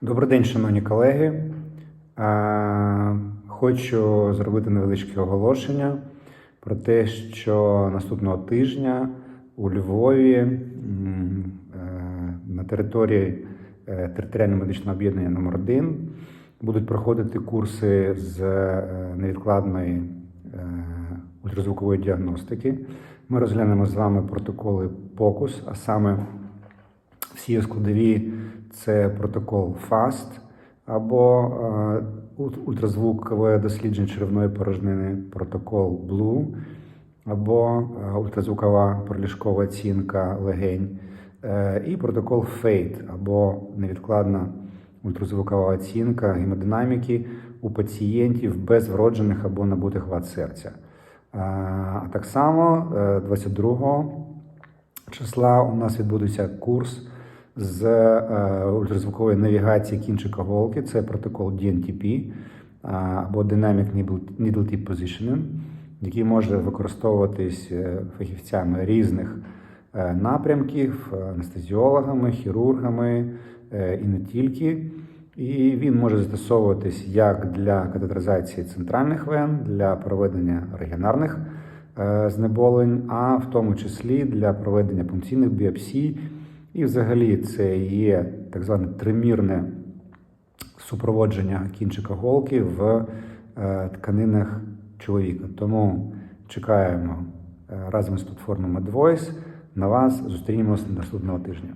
Добрий день, шановні колеги. Е, Хочу зробити невеличке оголошення про те, що наступного тижня у Львові е, на території е, територіального медичного об'єднання номер 1 будуть проходити курси з невідкладної ультразвукової діагностики. Ми розглянемо з вами протоколи POCUS, а саме всі складові це протокол FAST або е, ультразвукове дослідження черевної порожнини, протокол BLUE або е, ультразвукова проліжкова оцінка легень, е, і протокол FATE або невідкладна ультразвукова оцінка гемодинаміки у пацієнтів без вроджених або набутих вад серця. А так само е, 22 числа у нас відбудеться курс з е, ультразвукової навігації кінчика голки. Це протокол DNTP або Dynamic Needle Tip Positioning, який може використовуватись е, фахівцями різних е, напрямків, е, анестезіологами, хірургами е, і не тільки. І він може застосовуватись як для катетеризації центральних вен, для проведення регіонарних е, знеболень, а в тому числі для проведення пункційних біопсій. І взагалі це є так зване тримірне супроводження кінчика голки в е, тканинах чоловіка. Тому чекаємо е, разом з платформою MedVoice на вас. Зустрінемось наступного тижня.